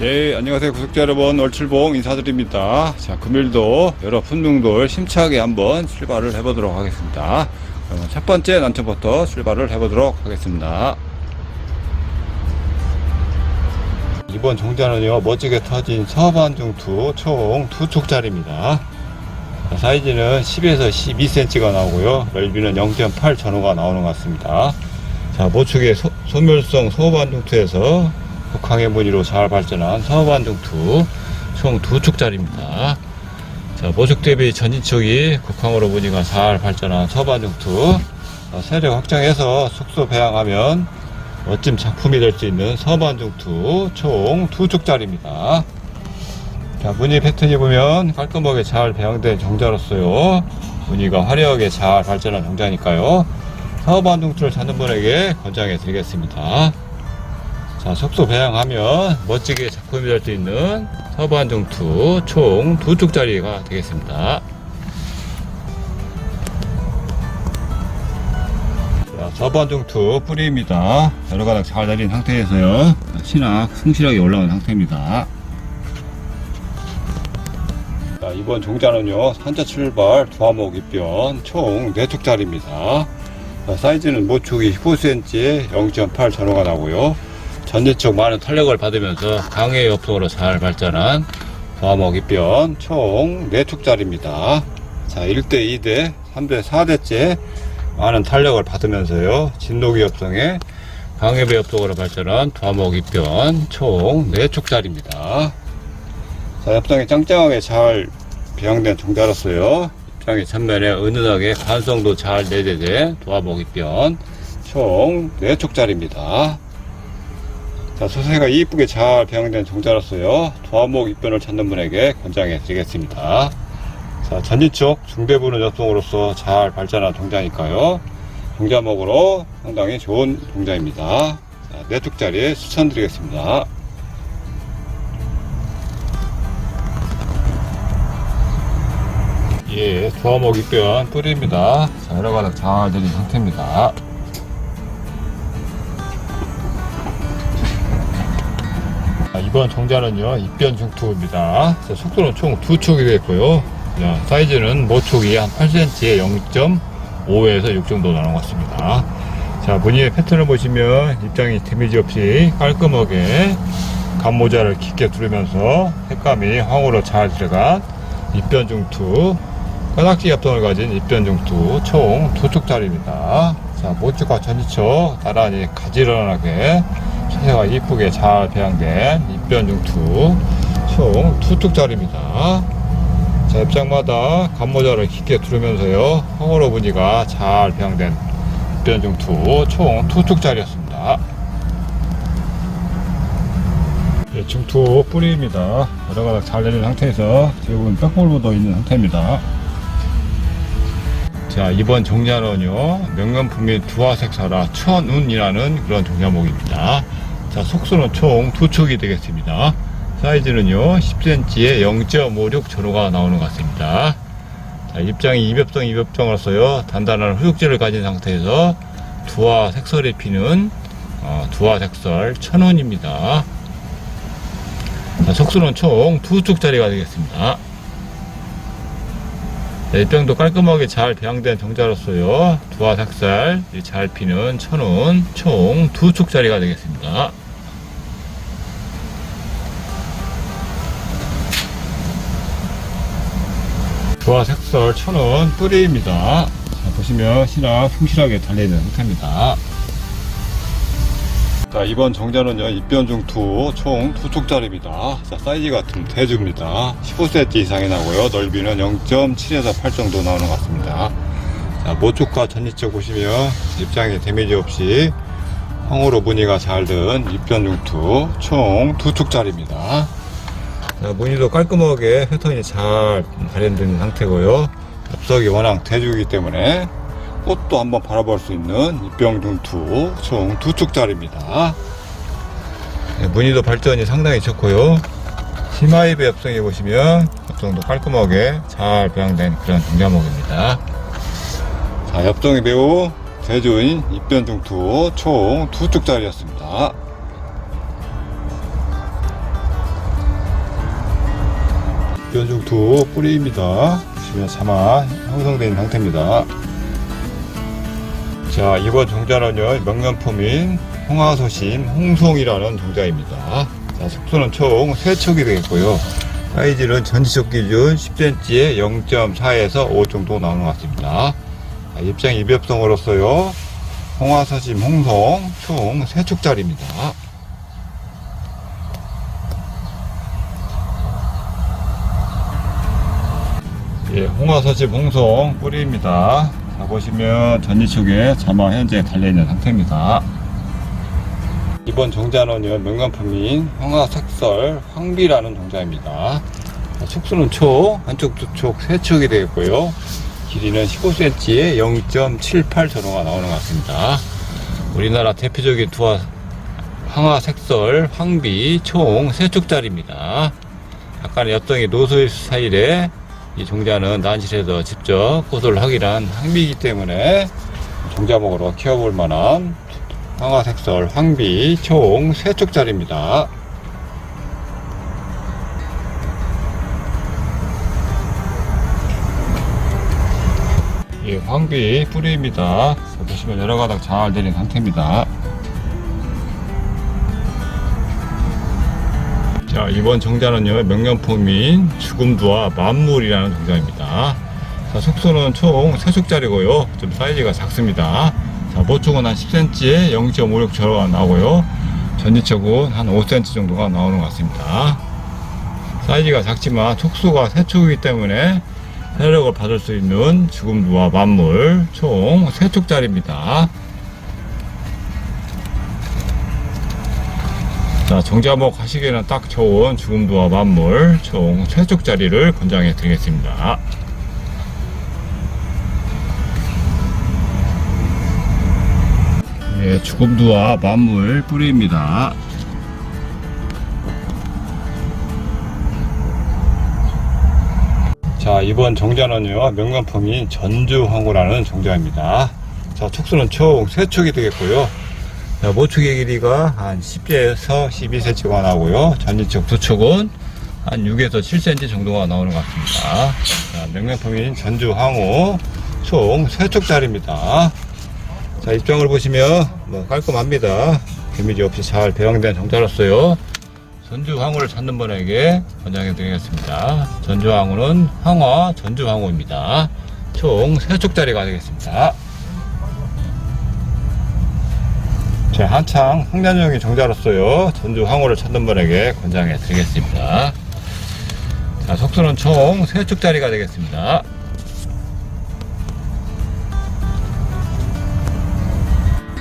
예, 안녕하세요. 구독자 여러분. 얼출봉 인사드립니다. 자, 금일도 여러 품종들 심차게 한번 출발을 해보도록 하겠습니다. 그러면 첫 번째 난초부터 출발을 해보도록 하겠습니다. 이번 종자는요, 멋지게 터진 서반중투 총두 촉짜리입니다. 자, 사이즈는 10에서 12cm가 나오고요. 넓이는 0.8 전후가 나오는 것 같습니다. 자, 모축의 소, 소멸성 소반중투에서 북항의 무늬로 잘 발전한 서반중투 총 두 축짜리입니다. 자, 모축 대비 전진축이 국항으로 무늬가 잘 발전한 서반중투 어, 세력 확장해서 속소 배양하면 멋진 작품이 될 수 있는 서반중투 총 두 축짜리입니다. 자, 무늬 패턴이 보면 깔끔하게 잘 배양된 정자로서요. 무늬가 화려하게 잘 발전한 정자니까요. 사업안둥투를 찾는 분에게 권장해 드리겠습니다. 자, 속소 배양하면 멋지게 작품이 될 수 있는 사업안둥투 총 두 쪽짜리가 되겠습니다. 자, 서반중투 뿌리입니다. 여러 가닥 잘 달린 상태에서요. 신악 성실하게 올라온 상태입니다. 자, 이번 종자는요, 산자 출발 두화목 입변 총 4촉짜리입니다. 자, 사이즈는 모축이 15cm에 0.8 전후가 나고요. 전제쪽 많은 탄력을 받으면서 강의 협동으로 잘 발전한 입변 총 4촉짜리입니다. 자, 1대, 2대, 3대, 4대째 많은 탄력을 받으면서요, 진노기 협성에 강해배 협동으로 발전한 입변 총 4촉짜리입니다. 자, 옆장이 짱짱하게 잘 배양된 종자로서요. 입장의 전면에 은은하게 관성도 잘 내재된 도화목 입변 총 4촉짜리입니다. 자, 소세가 이쁘게 잘 배양된 종자로서요. 도화목 입변을 찾는 분에게 권장해 드리겠습니다. 자, 전진쪽 중대부는 접종으로서 잘 발전한 종자니까요. 종자목으로 상당히 좋은 종자입니다. 자, 4촉짜리 추천드리겠습니다. 예, 두화목 입변 뿌리입니다. 자, 여러 가닥 잘 들린 상태입니다. 이번 종자는요, 입변 중투입니다. 자, 속도는 총 두 촉이 되고요. 자, 사이즈는 모촉이 한 8cm에 0.5에서 6 정도 나온 것 같습니다. 자, 무늬의 패턴을 보시면 입장이 데미지 없이 깔끔하게 감모자를 깊게 두르면서 색감이 황으로 잘 들어간 입변 중투 까닥지 합동을 가진 입변 중투 총 두 촉짜리입니다. 자, 모축과 전지척 나란히 가지런하게 새가 이쁘게 잘 배양된 입변중투 총두 촉짜리입니다. 자, 입장마다 감모자를 깊게 두르면서요, 황홀로 무늬가 잘 배양된 입변중투 총두 촉짜리였습니다. 예, 중투 뿌리입니다. 여러 가닥 잘 내린 상태에서 대부분 뼈골 묻어 있는 상태입니다. 자, 이번 종자는요, 명품인 두화색사라 천운이라는 그런 종자목입니다. 자, 속수는 총두 촉이 되겠습니다. 사이즈는요, 10cm에 0.56 전후가 나오는 것 같습니다. 자, 입장이 이벽성 이벽정으로서요, 단단한 후육질을 가진 상태에서 두화 색설이 피는 어, 두화 색설 천운입니다. 자, 속수는 총 두 쪽짜리가 되겠습니다. 네, 입병도 깔끔하게 잘 배양된 정자로서요. 두화 삭살, 잘 피는 천운, 총두 쪽짜리가 되겠습니다. 두화 색설 천운 뿌리입니다. 자, 보시면 신화 충실하게 달려있는 상태입니다. 자, 이번 정자는요, 입변중 투, 총두 촉짜리입니다. 자, 사이즈가 좀 대주입니다. 15cm 이상이 나고요. 넓이는 0.7에서 8 정도 나오는 것 같습니다. 자, 모쪽과 전지쪽 보시면 입장에 데미지 없이 황으로 무늬가 잘 든 입변중 투, 총두 촉짜리입니다. 자, 무늬도 깔끔하게 패턴이 잘 발현된 상태고요. 엽석이 워낙 대주이기 때문에 꽃도 한번 바라볼 수 있는 입병중투 총 두 축짜리입니다. 네, 무늬도 발전이 상당히 좋고요. 심하이배 엽성에 보시면 엽성도 깔끔하게 잘 배양된 그런 종자목입니다. 자, 엽성이 매우 대조인 입변중투 총 두 축짜리였습니다. 입변중투 뿌리입니다. 보시면 차마 형성된 상태입니다. 자, 이번 종자는요, 명년품인 홍화소심 홍송이라는 종자입니다. 자, 속수는 총 3척이 되겠고요. 사이즈는 전지적 기준 10cm에 0.4에서 5 정도 나오는 것 같습니다. 자, 입장 입엽성으로서요, 홍화소심 홍송 총 3척짜리입니다. 예, 홍화서집 홍송 뿌리입니다. 자, 보시면 전지축에 자마 현재 달려있는 상태입니다. 이번 종자는요, 명강품인 황화색설 황비라는 종자입니다. 자, 축수는 촉, 한쪽 두 촉, 세 촉이 되겠고요. 길이는 15cm에 0.78 전후가 나오는 것 같습니다. 우리나라 대표적인 두화 황화 색설 황비 총세 촉짜리입니다. 약간의 엽성이 노소일 스타일의 이 종자는 난실에서 직접 꽃을 확인한 황비이기 때문에 종자목으로 키워볼 만한 황화색설 황비 총 3촉짜리입니다. 예, 황비 뿌리입니다. 자, 보시면 여러 가닥 잘 내린 상태입니다. 자, 이번 정자는요, 명령품인 죽음두와 만물이라는 정자입니다. 자, 속수는 총 3촉짜리고요. 좀 사이즈가 작습니다. 자, 모축은 한 10cm에 0.56 절호가 나오고요. 전지척은 한 5cm 정도가 나오는 것 같습니다. 사이즈가 작지만 촉수가 3촉이기 때문에 혈력을 받을 수 있는 죽음두와 만물 총 3촉짜리입니다. 자, 정자목 하시기에는 딱 좋은 죽음도와 만물 총 3쪽짜리를 권장해 드리겠습니다. 예, 죽음도와 만물 뿌리입니다. 자, 이번 정자는요, 명관품인 전주황후라는 정자입니다. 자, 촉수는 총 3촉이 되겠고요. 자, 모축의 길이가 한 10에서 12cm가 나오고요. 두 촉은 한 6에서 7cm 정도가 나오는 것 같습니다. 자, 명명품인 전주 항우 총 3촉짜리입니다. 자, 입장을 보시면 뭐 깔끔합니다. 데미지 없이 잘 배양된 정자로서요. 전주 항우를 찾는 분에게 권장해 드리겠습니다. 전주 항우는 항화 전주 항우입니다. 총 3촉짜리가 되겠습니다. 자, 한창 홍련용이 정자로서요. 전주 황후를 찾는 분에게 권장해 드리겠습니다. 자, 속수는 총 3축짜리가 되겠습니다.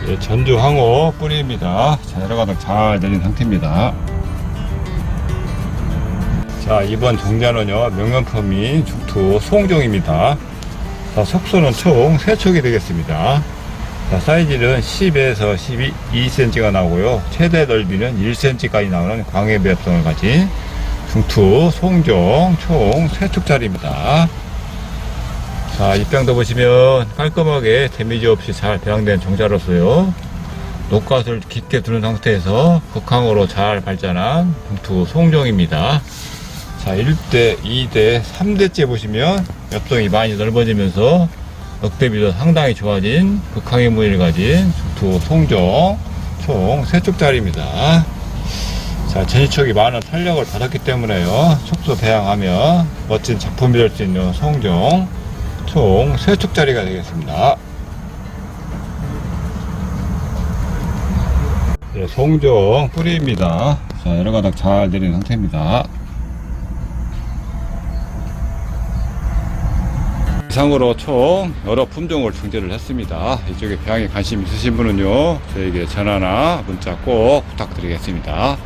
예, 전주 황후 뿌리입니다. 자, 여러 가닥 잘 내린 상태입니다. 자, 이번 종자는요, 명명품이 중투 소홍종입니다. 자, 속수는 총 3촉이 되겠습니다. 자, 사이즈는 10에서 12, 2cm가 나오고요. 최대 넓이는 1cm까지 나오는 광해 배합성을 가진 중투 송종 총 3축짜리입니다. 자, 입장도 보시면 깔끔하게 데미지 없이 잘 배양된 정자로서요. 녹갓을 깊게 두는 상태에서 극항으로 잘 발전한 중투 송종입니다. 자, 1대, 2대, 3대째 보시면 엽성이 많이 넓어지면서 넉대비도 상당히 좋아진 극항의 무늬를 가진 중투 송정 총 3쪽짜리입니다. 자, 전지척이 많은 탄력을 받았기 때문에요. 촉수 배양하면 멋진 작품이 될 수 있는 송정 총 3쪽짜리가 되겠습니다. 네, 송정 뿌리입니다. 자, 여러 가닥 잘 내린 상태입니다. 이상으로 총 여러 품종을 등재를 했습니다. 이쪽에 배양에 관심 있으신 분은요, 저에게 전화나 문자 꼭 부탁드리겠습니다.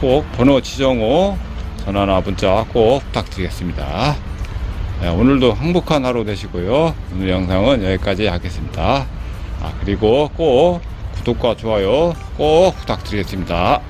꼭 번호 지정 후 전화나 문자 꼭 부탁드리겠습니다. 네, 오늘도 행복한 하루 되시고요. 오늘 영상은 여기까지 하겠습니다. 아, 그리고 꼭 구독과 좋아요 꼭 부탁드리겠습니다.